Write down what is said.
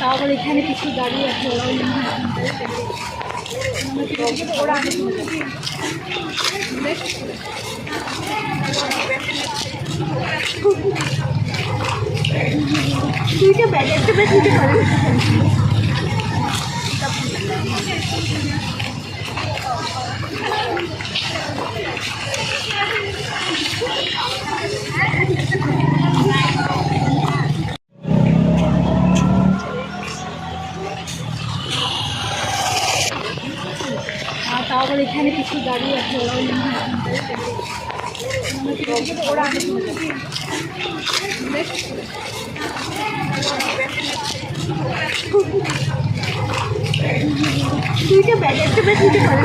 তারপর এখানে কিছু গাড়ি আছে দুইটা ব্যাগ একটা ব্যাগ নিতে পারে তারপর এখানে কিছু দাঁড়িয়ে আছে ওরা ওরা দুইটা ব্যাগ একটা ব্যাগ পারে